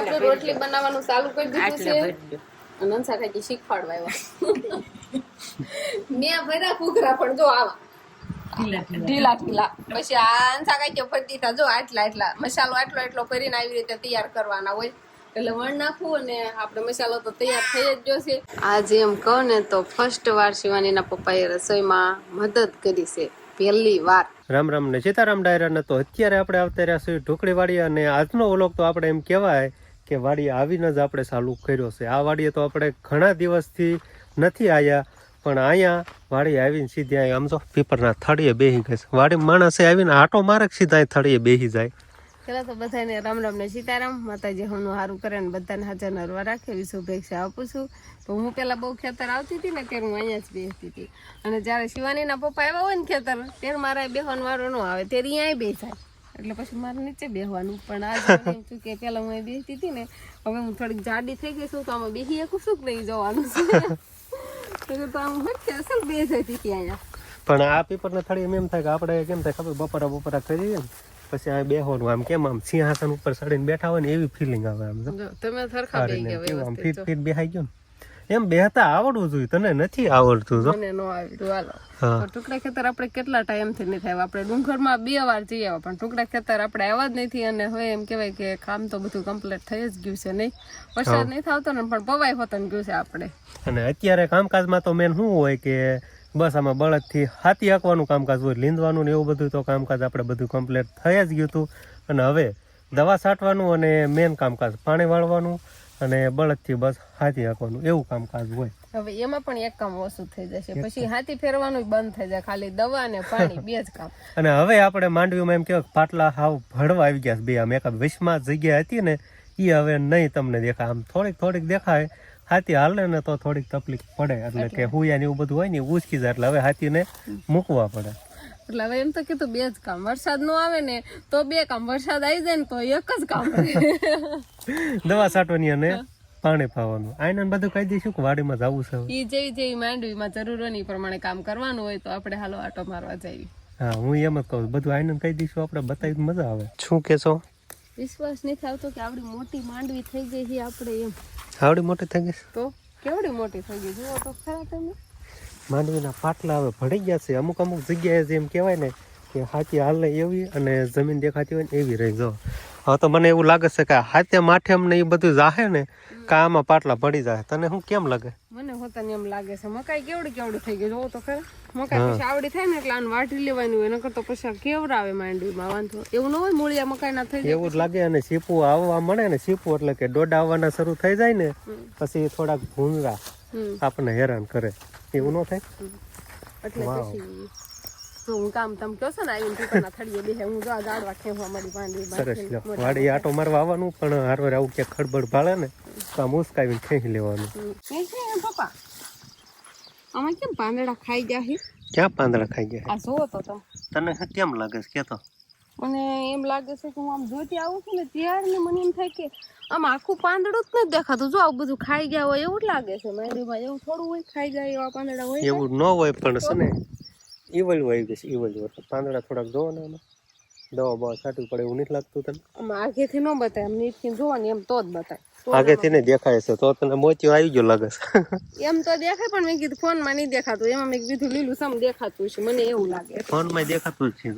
આપણે રોટલી બનાવવાનું ચાલુ કરી દીધું છે. અને કાકી શીખવાડવા આવ્યા. મેં ભર્યા કુકરા પણ જો આવા. ઢીલા ઢીલા. ઢીલા ઢીલા. પછી આ અંસા કાકી ભરી દીધા જો આટલા આટલા. મસાલો આટલો આટલો કરીને આવી રીતે તૈયાર કરવાના હોય. એટલે વણ નાખવું અને આપણે મસાલો તો તૈયાર થઈ જ જશે આજે એમ કહું ને તો ફર્સ્ટ વાર શિવાનીના પપ્પાએ રસોઈમાં મદદ કરી છે. પહેલી વાર. રામ રામ ને સીતારામ ડાયરાને તો અત્યારે આપણે આવતા રહ્યા છીએ ઢોકળી વાળી અને આજનો ઓલોક તો આપણે એમ કહેવાય કે વાડીએ આવીને જ આપણે ચાલુ કર્યો છે. આ વાડીએ તો આપણે ઘણા દિવસથી નથી આવ્યા પણ અહીંયા વાડી આવીને સીધી અહીં આમ જો પીપરના થળીએ બેસી ગઈ છે. વાડી માણસે આવીને આટો મારે સીધા થળીએ બેસી જાય? પેલા તો બધાને રામ રામ ને સીતારામ, માતાજી હમનું સારું કરે ને બધાને હાજર નરવા રાખે એવી શુભેચ્છા આપું છું. તો હું પેલા બહુ ખેતર આવતી હતી ને ત્યારે હું અહીંયા જ બેસતી હતી. અને જ્યારે શિવાનીના પપ્પા આવ્યા હોય ને ખેતર, ત્યારે મારે બેહવાનો વારો ન આવે, ત્યારે અહીંયા બેસાય. એટલે પછી મારે નીચે બેહવાનું. પણ આજ એમ કે પેલા હું બેસતી હતી ને હવે હું થોડીક જાડી થઈ ગઈ છું તો આમાં બેસી શકું શું કે નહીં જવાનું છે? તો આમ હટકે અસલ બેસાતી હતી અહીંયા પણ આ પીપરના થળીએ એમ થાય કે આપણે કેમ થાય ખબર બપોરા બપોરા કરીએ ને પછી આ બેહવાનું આમ કેમ આમ સિંહાસન ઉપર ચડીને બેઠા હોય ને એવી ફિલિંગ આવે આમ તમે સરખા આમ ફીટ ફીટ બેહાઈ ગયો ને. એમ બેહતા આવડવું જોઈએ તને નથી આવડતું મને નો હાલો. તો ટુકડા ખેતર આપણે કેટલા ટાઈમથી નથી આવ્યા આપણે ડુંગરમાં બે વાર જઈ આવ્યા પણ ટુકડા ખેતર આપણે આવ્યા જ નથી અને હવે એમ કહેવાય કે કામ તો બધું કમ્પ્લીટ થઈ જ ગયું છે નહીં? વરસાદ નહીં થતો ને પણ પવાઈ હોતન ગયું છે આપણે. અને અત્યારે કામકાજમાં તો મેન શું હોય કે બસ આમાં બળદથી હાથી હાંકવાનું કામકાજ હોય લીંદવાનું ને એવું બધું તો કામકાજ આપણે બધું કમ્પ્લીટ થઈ જ ગયું હતું. અને હવે દવા છાંટવાનું અને મેન કામકાજ પાણી વાળવાનું અને બળદથી બસ હાથી હાંકવાનું એવું કામકાજ હોય. હવે એમાં પણ એક કામ ઓછું થઈ જશે. પછી હાથી ફેરવાનું બંધ થઈ જાય. ખાલી દવા અને પાણી બે જ કામ. અને હવે આપણે માંડવીમાં એમ કહેવાય પાટલા હાવ ભળવા આવી ગયા છે બે. આમ એક વિશમાં જગ્યા હતી ને એ હવે નહીં તમને દેખાય. આમ થોડીક થોડીક દેખાય. હાથી હાલે ને તો થોડીક તકલીફ પડે. એટલે કે હુયા ને એવું બધું હોય ને ઉચકી જાય. એટલે હવે હાથીને મૂકવા પડે. એટલે હવે એમ તો કીધું બે જ કામ. વરસાદ નો આવે ને તો બે કામ. વરસાદ આવી જાય ને તો એક જ કામ. દવા છાંટવાની અને પાણી પાવાનું આઈને બધું કહી દઈશું કે વાડીમાં જવું છે. એ જેવી જેવી માંડવીમાં જરૂર હોય એ પ્રમાણે કામ કરવાનું હોય તો આપણે હાલો આટો મારવા જઈએ. હા હું એમ જ કહું બધું આઈને કહી દઈશું આપણે બતાવી મજા આવે. શું કેશો વિશ્વાસ નથી આવતો કે આવડી મોટી માંડવી થઈ ગઈ છે આપણે એમ. આવડી મોટી થઈ ગઈ તો કેવડી મોટી થઈ ગઈ? જુઓ તો ખરા તમે. માંડવીના પાટલા હવે ભળી ગયા છે. અમુક અમુક જગ્યાએ જેમ કહેવાય ને કે હાથી હાલે એવી અને જમીન દેખાતી હોય ને એવી રહી જો હવે તો મને એવું લાગે છે કે હાથે માઠે ને એ બધું જાહે ને કે આમાં પાટલા પડી જાય તને શું કેમ લાગે? મને હોતાને એમ લાગે છે. મકાઈ કેવડી કેવડી થઈ ગઈ જોવો તો ખરા. મકાઈ પછી આવડી થાય ને એટલે આને વાટી લેવાની હોય નકર તો પછી આ કેવડાવે માંડવીમાં વાંધો. એવું ન હોય મૂળિયા મકાઈ ના થઈ એવું જ લાગે અને સીપું આવવા મળે ને સીપું એટલે કે દોડા આવવાના શરૂ થઈ જાય ને પછી થોડાક હમ. આપણને હેરાન કરે. એવું ન થાય? એટલે પછી હું કામ તમ કહો છો ને આવીને પીપળના થળીએ બેસે હું જો આ ઝાડવા ખેંચવા મારી પાંડી સરસ વાડી આટો મારવા આવવાનું પણ હારવાર આવું કે ખડબડ ભાળે ને તો આમ ઉસકાવીને ખેંચી લેવાનું. પપ્પા? આમાં કેમ પાંદડા ખાઈ ગયા છે ક્યાં પાંદડા ખાઈ ગયા આ જુઓ તો તમે તને કેમ લાગે છે? કેતો. મને એમ લાગે છે કે હું આમ જોતી આવું છું ને ત્યારે મને એમ થાય કે આમ આખું પાંદડું જ નથી દેખાતું. જો આવું બધું ખાઈ ગયા હોય એવું જ લાગે છે મહેંદીમાં એવું થોડું હોય ખાઈ ગયા એવા પાંદડા હોય એવું ન હોય પણ છે ને ઈવલ હોય ગઈ ઈવલ હોય પાંદડા થોડાક જોવો ને એમાં દવા બવા છાંટવી પડે એવું નથી લાગતું તને? આમ આગેથી ન બતાય. એમ નીચથી જોવાની એમ તો જ બતાય. આગેથી ને દેખાય છે તો તને મોતિયો આવી ગયો લાગે છે. એમ તો દેખાય પણ મેં કીધું ફોનમાં નહીં દેખાતું. એમાં મેં કીધું લીલું સમ દેખાતું છે. મને એવું લાગે. ફોનમાં દેખાતું જ છે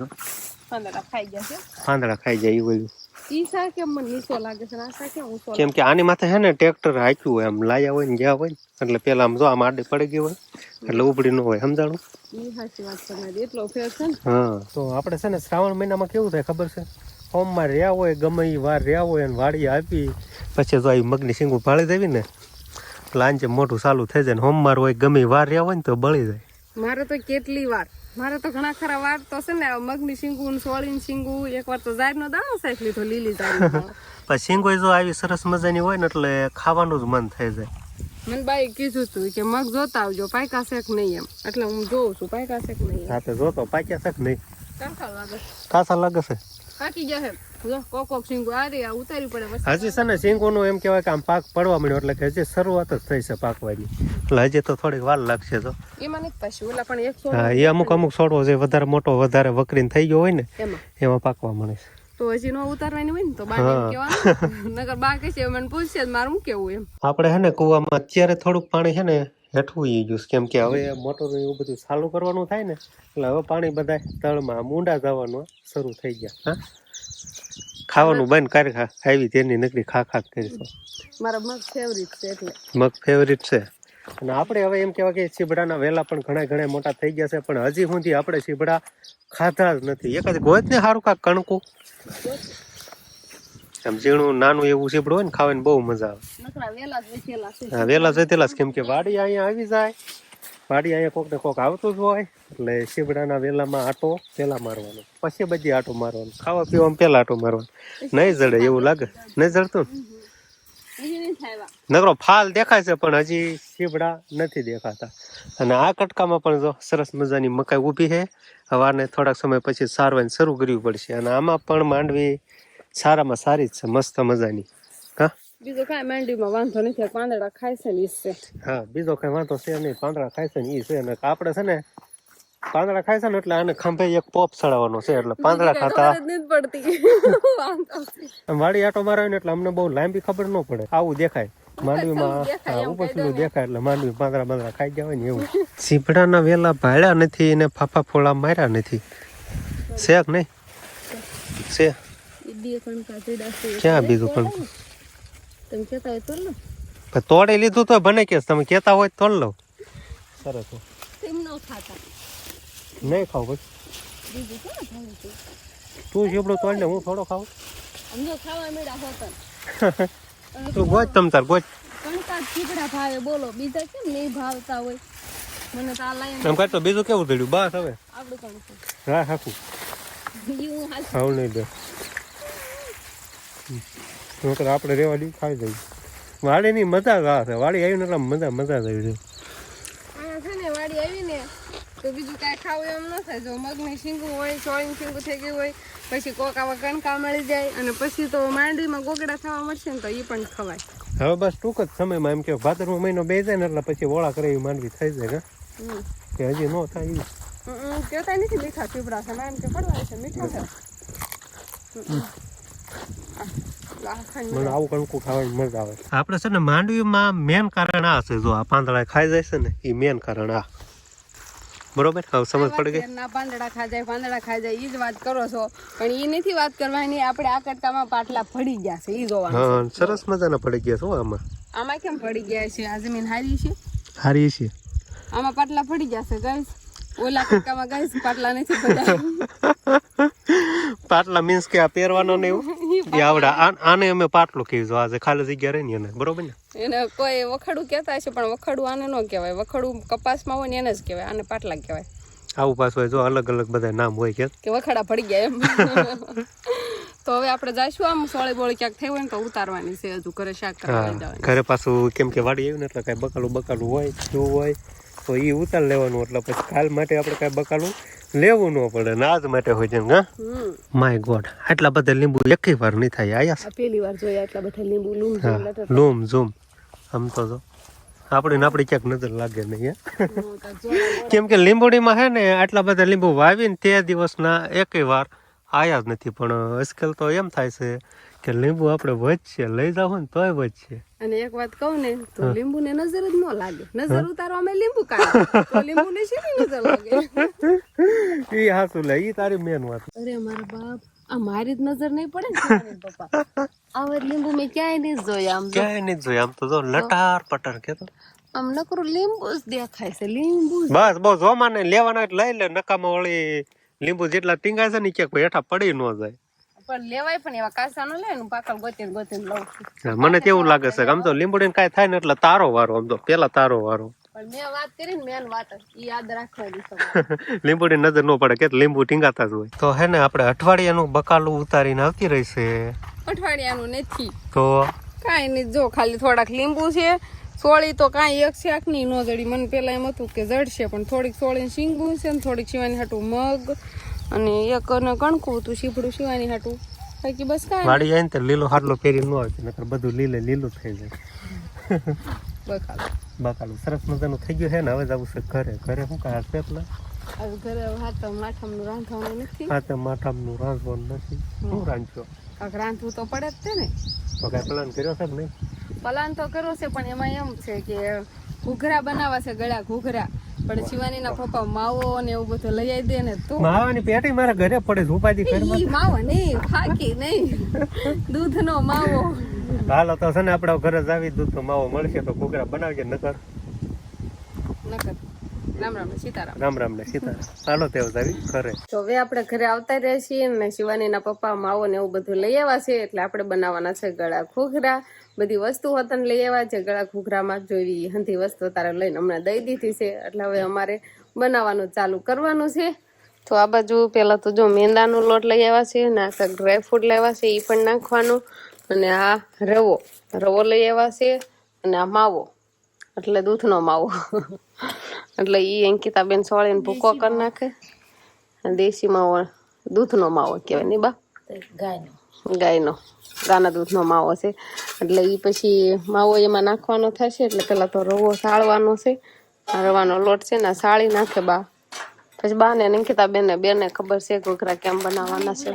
પાંદડા ખાઈ ગયા છે. પાંદડા ખાઈ જાય ઈવલ ઈ કેમ મને નીચો લાગે છે આ શા કેમ ઊંચો કેમ કે આની માથે હે ને ટ્રેક્ટર હાંક્યું હોય આમ લાયા હોય ને ગયા હોય એટલે પેલા આમ જો આમ આડે પડી ગયું હોય એટલે ઉપડી ન હોય સમજાણું? ઈ સાચી વાત તમારી એટલો ફેર છે ને. હા. તો આપણે છે ને શ્રાવણ મહિનામાં કેવું થાય ખબર છે? હોમમાં રહ્યા હોય ગમે એ વાર રહ્યા હોય અને વાડી આપી પછી જો આ મગની શીંગું ભાળી દેવી ને લાંચે મોટું ચાલુ થઈ જાય ને હોમવાર હોય ગમે ઈ વાર રહ્યા હોય ને તો બળી જાય. મારે તો કેટલી વાર? મારે તો ઘણા ખરા વાર તો છે ને મગની શીંગું સોળીન શીંગું એક વાર તો ઝાડનો દાણો સાહેબ લીધો લીલી ઝાડનો પણ શીંગો જો આવી સરસ મજાની હોય ને એટલે ખાવાનું જ મન થઈ જાય. મને બાઈ કીધું તું કે મગ જોતા આવજો પાયકા શેક નહીં એમ. એટલે હું જોઉં છું પાયકા શેક નહીં. સાથે જોતો પાક્યા શેક નહીં. કાસા લાગે. કાસા લાગે છે? કાકી જશે હજી છે ને શીંગોનું એમ કહેવાય કે આમ પાક પડવા મળ્યો એટલે કે હજી શરૂઆત જ થઈ છે પાકવાની. એટલે હજી તો થોડીક વાર લાગશે તો. એમાં નથી પણ એક હા એ અમુક અમુક છોડવો જે વધારે મોટો વધારે વકરીને થઈ ગયો હોય ને એમાં. પાકવા મળે છે. તો તો હજી નો ઉતારવાની હોય ને તો બાકી નગર બાકી છે મને પૂછશે મારું કેવું એમ. આપણે હે ને કુવામાં અત્યારે થોડુંક પાણી છે ને હેઠવું ઈ ગયું. કેમ કે હવે મોટર એવું બધું ચાલુ કરવાનું થાય ને એટલે હવે પાણી બધા તળમાં મૂંડા જવાનું શરૂ થઈ ગયા. હા? ખાવાનું બંધ કર ખા આવી તેની નકરી ખા ખા જ કરીશું. મારા મગ ફેવરિટ છે એટલે. મગ ફેવરિટ છે. અને આપણે હવે એમ કહેવાય કે સીબડાના વેલા પણ ઘણા ઘણા મોટા થઈ ગયા છે પણ હજી સુધી આપણે સીબડા ખાધા જ નથી. એક ગોત ને સારું કાંક કણકું. આમ ઝીણું નાનું એવું સીપડું હોય ને ખાવાની બહુ મજા આવે. વેલા છે. જતેલા કેમ કે વાડી અહીંયા આવી જાય. વાડી અહીંયા કોક ને કોક આવતું જ હોય. એટલે સીપડાના વેલામાં આટો પેલા મારવાનો. પછી બધી આટો મારવાનો. ખાવા પીવામાં પેલા આટો મારવાનો. નહીં જડે એવું લાગે? નહીં જડતું? નકરો ફાલ દેખાય છે પણ હજી સીબડા નથી દેખાતા. અને આ કટકામાં પણ જો સરસ મજાની મકાઈ ઊભી છે. હવાને થોડાક સમય પછી સારવાની શરૂ કરવી પડશે. અને આમાં પણ માંડવી સારામાં સારી જ છે મસ્ત મજાની. હા? બીજો કાંઈ માંડીમાં વાંધો નથી પાંદડા ખાય છે ને ઈ છે. હા બીજો કઈ વાંધો છે નહીં પાંદડા ખાય છે ને એ છે. ને આપણે છે ને પાંદડા ખાય છે ને એટલે આને ખંભે એક પોપ ચડાવવાનો છે એટલે પાંદડા ખાતા ખબર જ નથી પડતી. વાંધો વાડી આટો મારે ને એટલે અમને બહુ લાંબી ખબર ન પડે. આવું દેખાય. માંડવીમાં હા, ઉપર સુધું દેખાય એટલે માંડવી પાંદડા પાંદડા ખાઈ ગયા હોય ને એવું. સીપડાના વેલા ભાળ્યા નથી ને ફાફા ફોળા માર્યા નથી. છે કે નહીં? છે. ઈ બે કણકા પીડા છે. ક્યાં બીજું પણ તમે કહેતા હોય તો લો. પણ તોડી લીધું તો બને કે તમે કહેતા હોય તોડ લઉં સરસ. તેમ ન ખાતા. નહીં ખાવ પછી. બીજું ક્યાં ભાવે છે? તું સીપડો તોડ લે હું થોડો ખાવ ખાવા મેળા હોતા તું ગોચ તમ તાર ગોચ કણકા ચીકડા ભાવે બોલો. બીજા કેમ નહીં ભાવતા હોય? મને તો આ લાઈન એમ કાંઈ બીજું કેવું થયું? બસ હવે. આપણું કણકું હા હાખું. હું હાલ નહીં દે. નકર આપણે રેવા દી ખાઈ જઈએ વાડીની મજા જ છે. વાડી આવી ને એટલે મજા મજા થઈ આવી છે. આ છે ને વાડી આવી ને તો બીજું કાંઈ ખાવું એમ ન થાય. જો મગની શીંગું હોય ચોળીની શીંગું થઈ ગયું હોય પછી કોક આવા કણકા મળી જાય અને પછી તો માંડવીમાં ગોગડા થવા મળશે ને તો એ પણ ખવાય. હવે બસ ટૂંક જ સમયમાં એમ કે ભાદરવો મહિનો બે જાય ને એટલે પછી ઓળા કરે એવી માંડવી થઈ જાય. કે હજી ન થાય કહેતા નથી મીઠા પીપળા છે એમ કે પડવા છે મીઠા છે. મને આવું કણકું ખાવાની મજા આવે. આપણે છે ને માંડવીમાં મેન કારણ આ છે જો આ પાંદડા ખાઈ જાય છે ને એ મેન કારણ આ. બરોબર? હવે સમજ પડી ગઈ? ના પાંદડા ખાઈ જાય પાંદડા ખાઈ જાય એ જ વાત કરો છો. પણ એ નથી વાત કરવાની આપણે આ કટકામાં પાટલા પડી ગયા છે એ જોવાનું હા સરસ મજાના પડી ગયા છો આમાં. આમાં કેમ પડી ગયા છે? આ જમીન હારી છે? હારી છે. આમાં પાટલા પડી ગયા છે ગાઈસ? ઓલા ગાઈસ પાટલા નથી પડ્યા પાટલા મીન્સ કે આ પહેરવાનો ને એવું? એ આવડે. આને અમે પાટલું કહીશું આજે ખાલી જગ્યા રહી ને એને. બરોબર ને? એને કોઈ વખડું કહેતા છે પણ વખડું આને ન કહેવાય. વખડું કપાસમાં હોય ને એને જ કહેવાય. આને પાટલા કહેવાય. આવું પાછું હોય જો અલગ અલગ બધા નામ હોય કે. કે વખડા પડી ગયા એમ. તો હવે આપણે જઈશું આમ સોળે બોળી ક્યાંક થઈ હોય ને તો ઉતારવાની છે. હજુ ઘરે શાક કરવા ઘરે પાછું કેમ કે વાડી આવ્યું ને એટલે કાંઈ બકાલું બકાલું હોય જેવું હોય. તો એ ઉતાર લેવાનું એટલે પછી કાલ માટે આપણે કાંઈ બકાલું લેવું ન પડે. ને આજ માટે હોય છે હા? માય ગોડ આટલા બધા લીંબુ એકેય વાર નહીં થાય આયા પહેલી વાર જોયા આટલા બધા લીંબુ લૂમ લૂમ ઝૂમ. આમ તો જો. આપણે ને આપણી ક્યાંક નજર લાગે નહીં કેમ કે લીંબુડીમાં હે ને આટલા બધા લીંબુ વાવીને તે દિવસના એકેય વાર આયા જ નથી પણ આજકાલ તો એમ થાય છે કે લીંબુ આપણે વધશે લઈ જાવ ને તોય વધશે. અને એક વાત કહું ને તો લીંબુ ને નજર જ ન લાગે. નજર ઉતારવામાં લીંબુ કાઢે તો લીંબુ ને શેની નજર લાગે. એ હાસુ લે ઈ તારી મેન વાત. અરે મારા બાપ આ મારી જ નજર નહીં પડે ને પપ્પા. આવા લીંબુ મેં ક્યાંય નહીં જોયા આમ ક્યાંય નહીં જોયા આમ તો જો લટાર પટાર કેતો આમ નકરું લીંબુ જ દેખાય છે લીંબુ બસ બસ બહુ જોમાં ને લેવાના લઈ લે નકામાં વળી લીંબુ જેટલા ટીંગાય છે ને ઈ ક્યાંક હેઠા પડી ન જાય. પણ લેવાય પણ એવા કાચા નો લે ને લઉં છું. મને એવું લાગે છે આમ તો લીંબુડીને કાંઈ થાય ને એટલે તારો વારો આમ તો પેલા તારો વારો. પણ મેં વાત કરી ને મેન વાત ઈ યાદ રાખવાની લીંબુડી નજર ન પડે કે લીંબુ ટીંગાતા જ હોય. તો હે ને આપણે અઠવાડિયાનું બકાલું ઉતારીને આવતી રહીશે અઠવાડિયાનું નથી. તો કાંઈ નહીં જો ખાલી થોડાક લીંબુ છે સોળી તો કાંઈ એક શાક નહીં ન જડી. મને પેલા એમ હતું કે જડશે પણ થોડીક સોળી શીંગું છે ને થોડીક શિવાની હાટું મગ અને એક કણકું હતું શીપડું સીવાની હાટું. બાકી બસ કાંઈ વાડી જાય ને તો લીલો હાટલો પહેરી ન આવે નકર બધું લીલે લીલું થઈ જાય. બકાલો. બકાલું. સરસ મજાનું થઈ ગયું છે ને હવે જવું છે ઘરે. ઘરે શું કાંઈ હશે હવે ઘરે હાથમ માઠામનું રાંધવાનું નથી. હાથમ તો માથામનું રાંધવાનું નથી. શું રાંધ્યો રાંધવું તો પડે જ છે ને. તો કઈ પ્લાન કર્યો છે નહીં? પલાન તો કર્યો છે પણ એમાં એમ છે કે ઘૂઘરા બનાવવા છે ગળા ઘૂઘરા. પણ શિવાનીના પપ્પા માવો ને એવું બધું લઈ આવી દે ને તો. માવાની પેટી મારા ઘરે પડે રૂપાજી ઘરમાં માવો નહીં ફાકી નહીં. દૂધનો માવો. હાલો તો છે ને આપણા ઘરે જ આવી દૂધનો માવો મળશે તો ઘૂઘરા બનાવજે નકર. નકર. રામ રામ સીતારામ. રામ રામ ને સીતારામ. ચાલો તે જાવી ઘરે. તો હવે આપણે ઘરે આવતા રહ્યા છીએ ને શિવાનીના પપ્પા માવો ને એવું બધું લઈ આવ્યા છે એટલે આપણે બનાવવાના છે ગળા ખોખરા બધી વસ્તુ હતા લઈ આવ્યા છે ગળા ઘૂઘરામાં જોઈ હંધી વસ્તુ તારે લઈને હમણાં દઈ દીધી છે એટલે હવે અમારે બનાવવાનું ચાલુ કરવાનું છે. તો આ બાજુ પેલા તો જો મેંદાનો લોટ લઈ આવ્યા છે ને આખા ડ્રાયફ્રૂટ લેવા છે એ પણ નાખવાનું. અને આ રવો. રવો લઈ આવ્યા છે અને આ માવો. એટલે દૂધનો માવો. એટલે એ અંકિતાબેન સોળીને ભૂકો કરી નાખે. દેશી માવો દૂધનો માવો કહેવાય નહીં બા. ગાયનો. ગાના દૂધનો માવો છે. એટલે એ પછી માવો એમાં નાખવાનો થશે એટલે પેલા તો રવો સાળવાનો છે. રવાનો લોટ છે ને સાળી નાખે બા. પછી બા ને અંકિતા બેન ને બેને ખબર છે ઘોઘરા કેમ બનાવવાના છે.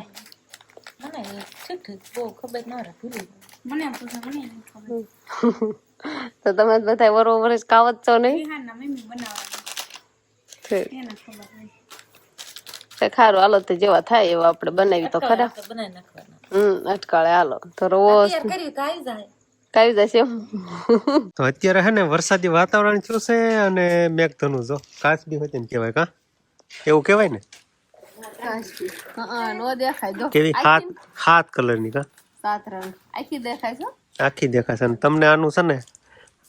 તો તમે બધા વરોવર જ કાવત છો નહીં? ખારું. હાલો તો જેવા થાય એવા આપણે બનાવી તો ખરા. હમ અટકાળે હાલો. તો રોજ કાવી જશે એમ. તો અત્યારે હે ને વરસાદી વાતાવરણ થયું છે અને મેઘધનુ જો કાચબી હોય ને કહેવાય કા? એવું કહેવાય ને? હા નો દેખાય જો. કેવી? હાથ હાથ કલરની કા? આખી દેખાય છે? આખી દેખાશે છે. તમને આનું છે ને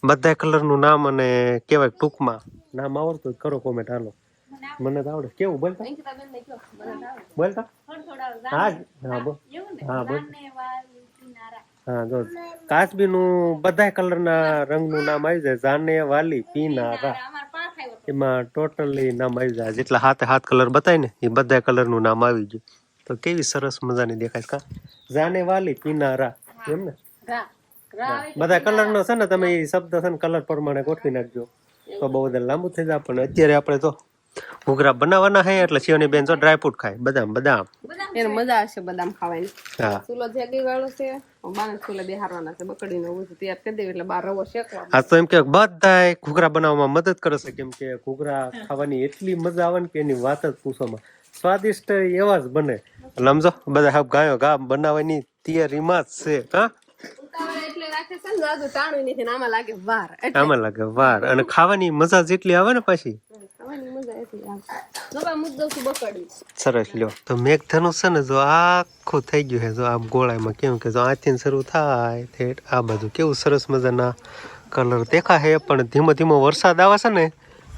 બધા કલરનું નામ અને કહેવાય ટૂંકમાં નામ આવડતું કરો કોમેન્ટ હાલો. મને તો આવડે. કેવું બોલતા? ને. બોલતા. હા. હા બોલ. હા બોલ. હા જો. નું બધા કલરના રંગનું નામ આવી જાય. જાને વાલી પીનારા. એમાં ટોટલી નામ આવી જાય. જેટલા હાથે હાથ કલર બતાય ને એ બધા કલરનું નામ આવી ગયું તો કેવી સરસ મજાની દેખાય કા? જાને વાલી પીનારા. એમ ને? બધા કલર નો છે ને તમે એ શબ્દ છે ને કલર પ્રમાણે ગોઠવી નાખજો. તો બહુ બધા લાંબુ થઈ જાય પણ અત્યારે આપણે તો ઘૂઘરા બનાવવાના હે એટલે શિવની બેન તો ડ્રાયફ્રૂટ ખાય. બદામ બદામ. એને મજા આવશે બદામ ખાવાની. હા. ચૂલો જેગી વાળો છે બાને ચૂલે બેહારવાના છે બકડીને એવું તૈયાર કરી દેવી એટલે બાર રવો શેકવાનો. આ તો એમ કે બધાય ઘૂઘરા બનાવવામાં મદદ કરે છે કેમ કે ઘૂઘરા ખાવાની એટલી મજા આવે ને કે એની વાત જ પૂછવામાં સ્વાદિષ્ટ એવા જ બને. સમજો બધા ગાયો ગા બનાવવાની તૈયારીમાં જ છે હા? આમાં લાગે વાર. અને ખાવાની મજા જેટલી આવે ને પાછી? સરસ લ્યો. તો મેઘધનુષ છે ને જો આખું થઈ ગયું છે જો આમ ગોળામાં કેમ કે જો આથી શરૂ થાય ઠેઠ આ બાજુ કેવું સરસ મજાના કલર દેખા હે પણ ધીમો ધીમો વરસાદ આવે છે ને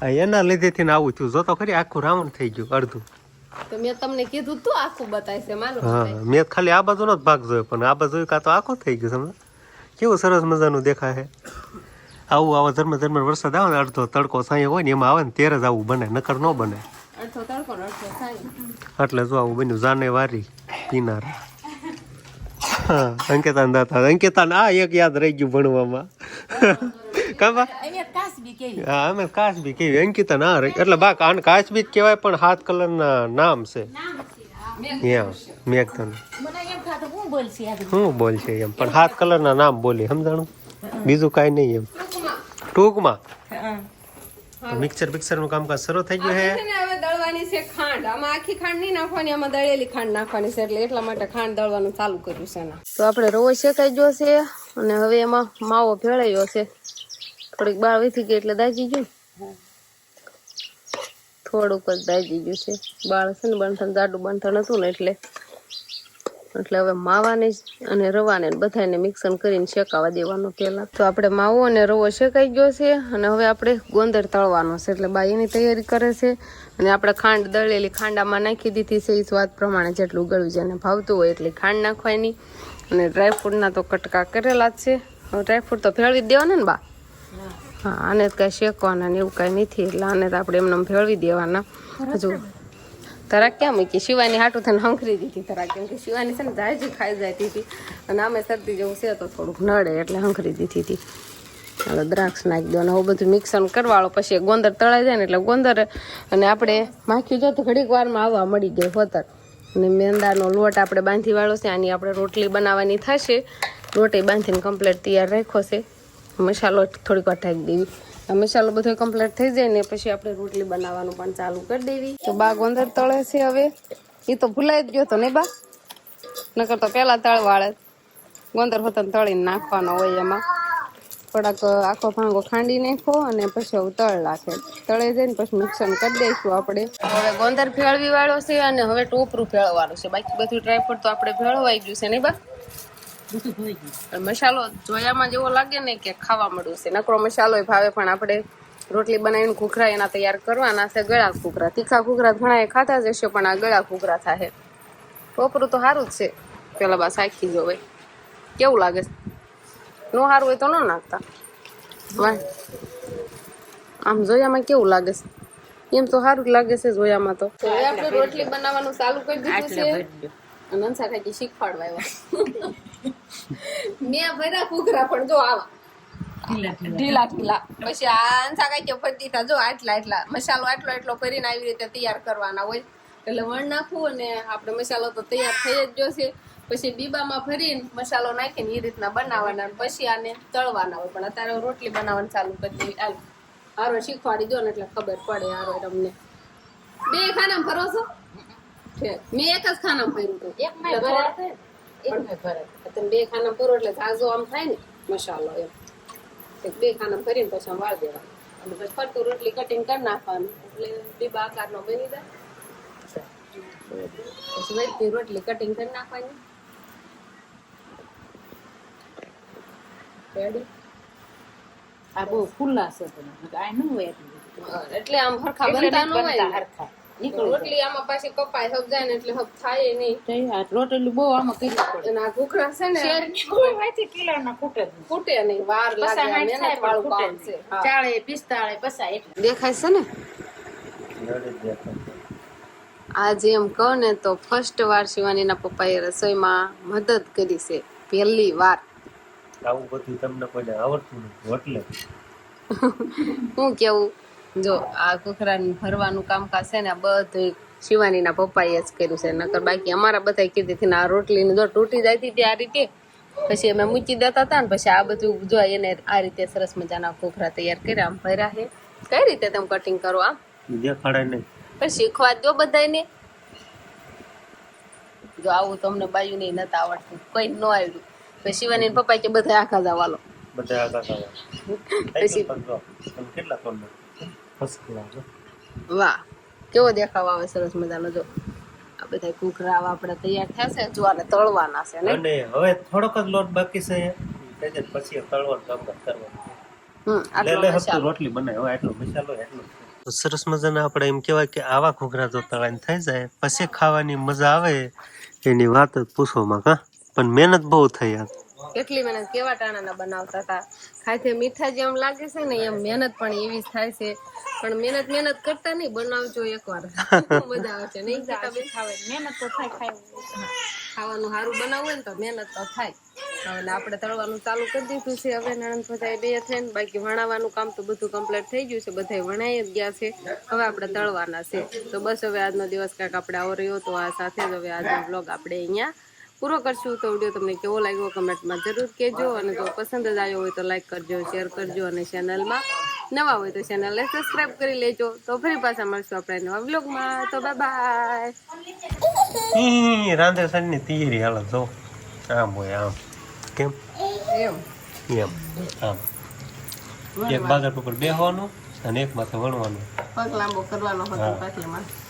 આ એના લીધેથી ને આવું થયું. જોતો ખરી આખું રાવણ થઈ ગયું અડધું. તો મેં તમને કીધું તું આખું બતાય છે મેં ખાલી આ બાજુનો જ ભાગ જોયો પણ આ બાજુ કાં તો આખું થઈ ગયું સમજ કેવું સરસ મજાનું દેખાય છે? આવું આવા ધર્મ ધર્મ વરસાદ આવે ને અડધો તડકો સાંય હોય ને એમાં આવે ને ત્યારે જ આવું બને નકર ન બને. એટલે જો આવું બન્યું જાને વારી પીનાર હા અંકિતા દાતા અંકિતા આ એક યાદ રહી ગયું ભણવામાં. કાબા? હા અમે કાચબી કેવી અંકિતા ના રહી એટલે બા આને કાચબી જ કહેવાય પણ હાથ કલરના નામ છે. મેઘધન. શું બોલશે એમ. પણ હાથ કલરના નામ બોલી સમજાણું? બીજું કાંઈ નહીં એમ. ટૂંકમાં? મિક્સર મિક્સરનું કામકાજ શરૂ થઈ ગયું આમાં છે હવે દળવાની છે ખાંડ. આમાં આખી ખાંડ નહીં નાખવાની આમાં દળેલી ખાંડ નાખવાની છે. એટલે એટલા માટે ખાંડ દળવાનું ચાલુ કર્યું છે તો આપણે રવો શેકાઈ ગયો છે અને હવે એમાં માવો ભેળાયો છે. થોડીક બાર વીથી ગઈ એટલે દાજી ગયું. થોડુંક જ દાજી ગયું છે. બાળ છે ને બંધન જાડું બંધન હતું ને એટલે એટલે હવે માવાને અને રવાને બધાને મિક્સન કરીને શેકાવા દેવાનું પહેલાં. તો આપણે માવો અને રવો શેકાઈ ગયો છે અને હવે આપણે ગોંદર તળવાનો છે. એટલે બાઈ એની તૈયારી કરે છે અને આપણે ખાંડ દળેલી ખાંડામાં નાખી દીધી છે. એ સ્વાદ પ્રમાણે જેટલું ગળ્યું જેને ભાવતું હોય એટલી ખાંડ નાખવાની. અને ડ્રાયફ્રૂટના તો કટકા કરેલા જ છે. હવે ડ્રાયફ્રૂટ તો ભેળવી દેવાના ને બા? હા આને કાંઈ શેકવાના ને એવું કાંઈ નથી. એટલે આને તો આપણે એમને ભેળવી દેવાના. હજુ તરાક ક્યાં મૂકી શિવાની હાટું થઈને હંખરી દીધી તરાક. કેમ કે શિવાની છે ને જાયજી ખાઈ જતી હતી અને આમે શરદી જેવું છે તો થોડુંક નડે એટલે હંખરી દીધી હતી હાલો, દ્રાક્ષ નાખી દો અને હવે બધું મિક્સર કરવાળો પછી ગોંદર તળાઈ જાય ને એટલે ગોંદર અને આપણે માખ્યું જો તો ઘડીક વારમાં આવવા મળી ગઈ હોતર. અને મેંદાનો લોટ આપણે બાંધી વાળો છે, આની આપણે રોટલી બનાવવાની થશે. રોટી બાંધીને કમ્પ્લીટ તૈયાર રાખ્યો છે. મસાલો થોડીક વાર ઢાંકી દેવી. મસાલો બધો કમ્પ્લીટ થઈ જાય ને પછી આપણે રોટલી બનાવવાનું પણ ચાલુ કરી દેવી. તો બા ગોંદર તળે છે હવે. એ તો ભૂલાઈ જ ગયો તો ને બા? નકર તો પેલા તળવાળે ગોંદર હોતન તળીને નાખવાનો હોય એમાં. થોડાક આખો ભાંગો ખાંડી નાખો અને પછી હવે તળ નાખે. તળે જઈને પછી મિક્સર કરી દઈશું આપણે. હવે ગોંદર ફેળવી વાળો છે અને હવે ટોપરું ફેળવવાનું છે. બાકી બધું ડ્રાયફ્રૂટ તો આપણે ભેળવાઈ ગયું છે ને બા? મસાલો જોયામાં જેવો લાગે ને કે ખાવા મળ્યું છે. નકરો મસાલો ભાવે પણ આપણે રોટલી બનાવીને ઘૂઘરા એના તૈયાર કરવાના છે. ગળા ઘૂઘરા. તીખા ઘૂઘરા ઘણા એ ખાતા જ હશે પણ આ ગળા ઘૂઘરા થાય ટોપરું તો સારું જ છે. પેલા બા સાખી જોવે કેવું લાગે? છે નો સારું હોય તો ન નાખતા. વાહ. આમ જોયામાં કેવું લાગે છે? એમ તો સારું જ લાગે છે જોયામાં તો. આપણે રોટલી બનાવવાનું ચાલુ કરી દીધું છે. અને અંસા શીખવાડવા આવ્યા. મેં ભર્યા ઘૂઘરા પણ જો આવા. ઢીલા ઢીલા. પછી આ અંસા કાકી ભરી દીધા જો આટલા આટલા. મસાલો આટલો એટલો ભરીને આવી રીતે તૈયાર કરવાના હોય. એટલે વણ નાખવું અને આપણે મસાલો તો તૈયાર થઈ જ જોશે પછી બીબામાં ભરીને મસાલો નાખીને એ રીતના બનાવવાના પછી આને તળવાના હોય. પણ અત્યારે રોટલી બનાવવાનું ચાલુ કરી દેવી. હાલ હારો શીખવાડી દો ને એટલે ખબર પડે હારો તમને. બે ખાના ભરો છો? મેં એક જ ખાનામાં ભર્યું હતું. એક બે ખાના ભરો એટલે ઝાઝો આમ થાય ને મસાલો એમ. બે ખાના ભરીને પછી વાળ દેવા. અને પછી ફરતું રોટલી કટિંગ કરી નાખવાનું. એટલે બીબા આકારનો બની જાય. પછી વૈદની રોટલી કટિંગ કરી નાખવાની. રેડી આ બહુ ખુલ્લા છે તમે આ ન હોય એટલે આમ હરખા બનતા ન હોય હરખા. નીકળી રોટલી આમાં પાછી કપાય હબ જાય ને એટલે હબ થાય નહીં. રોટલી બહુ આમાં કરવી પડે. અને આ ઘૂઘરા છે ને શેરની કોઈ વાંચી કિલોના ખૂટે જ નહીં. ફૂટે નહીં વાર લાગે મહેનત વાળું કામ છે. ચાળે પિસ્તાળે પસા એટલું. દેખાય છે ને? આજે એમ કહું ને તો ફર્સ્ટ વાર શિવાનીના પપ્પાએ રસોઈમાં મદદ કરી છે પહેલી વાર. આવું બધું તમને કોઈને આવડતું નથી એટલે હું કેવું? જો આ કુકરાને ભરવાનું કામકાજ છે ને આ બધું શિવાનીના પપ્પાએ જ કર્યું છે. નકર બાકી અમારા બધા કીધી હતી ને આ રોટલીની જો તૂટી જાય હતી આ રીતે પછી અમે મૂકી દેતા હતા ને પછી આ બધું જો એને આ રીતે સરસ મજાના કોખરા તૈયાર કર્યા આમ ભર્યા છે. કઈ રીતે તમે કટિંગ કરો આમ? દેખાડે નહીં. પણ શીખવા દો બધાને જો આવું તમને બાયું નહીં નતા આવડતું કોઈ ન આવ્યું. પછી શિવાની પપ્પા કે બધા આખા જવાલો બધા આખા જવાલો પછી કેટલા તમને ફર્સ્ટ ક્લાસ વાહ કેવો દેખાવ આવે સરસ મજાનો જો. આ બધા કુકરાવ આપણે તૈયાર થશે જો આને તળવાના છે ને અને હવે થોડોક જ લોટ બાકી છે તે જ પછી તળવાનું કામ કરવાનું. હમ લે આટલો રોટલી બને હવે આટલો મસાલો એટલો સરસ મજાના આપણે એમ કહેવાય કે આવા ઘૂઘરા જો તળાઈને થઈ જાય પછી ખાવાની મજા આવે એની વાત જ પૂછવામાં કા પણ મહેનત બહુ થઈ યાર કેટલી મહેનત કેવા ટાણાના બનાવતા હતા? ખાતે મીઠા જેમ લાગે છે ને એમ મહેનત પણ એવી જ થાય છે. પણ મહેનત મહેનત કરતા નહીં બનાવજો એકવાર. મજા આવશે નહીં? ખાવે. મહેનત તો થાય ખાવાનું સારું બનાવવું હોય ને તો મહેનત તો થાય. હવે આપણે તળવાનું ચાલુ કરી દીધું છે હવે નણંદ બધા બે થઈને. બાકી વણાવવાનું કામ તો બધું કમ્પ્લીટ થઈ ગયું છે બધા વણાઈ જ ગયા છે. હવે આપણે તળવાના છે. તો બસ હવે આજનો દિવસ કાંઈક આપણે આવો રહ્યો તો આ સાથે જ હવે આજનો બ્લોગ આપણે અહીંયા પૂરો કરશું તો વીડિયો તમને કેવો લાગ્યો કમેન્ટમાં જરૂર કહેજો અને જો પસંદ જ આવ્યો હોય તો લાઈક કરજો શેર કરજો અને ચેનલમાં નવા હોય તો ચેનલને સબસ્ક્રાઈબ કરી લેજો. તો ફરી પાછા મળશું આપણે નવા બ્લોગમાં તો બાય બાય રાંધે સાંજની તૈયારી હાલો જો. આમ હોય આમ. કેમ? એમ. એમ. આમ. એક બાગર ઉપર બેહવાનું અને એક માથે વણવાનું. પગ લાંબો કરવાનો હતો. પાટલીમાં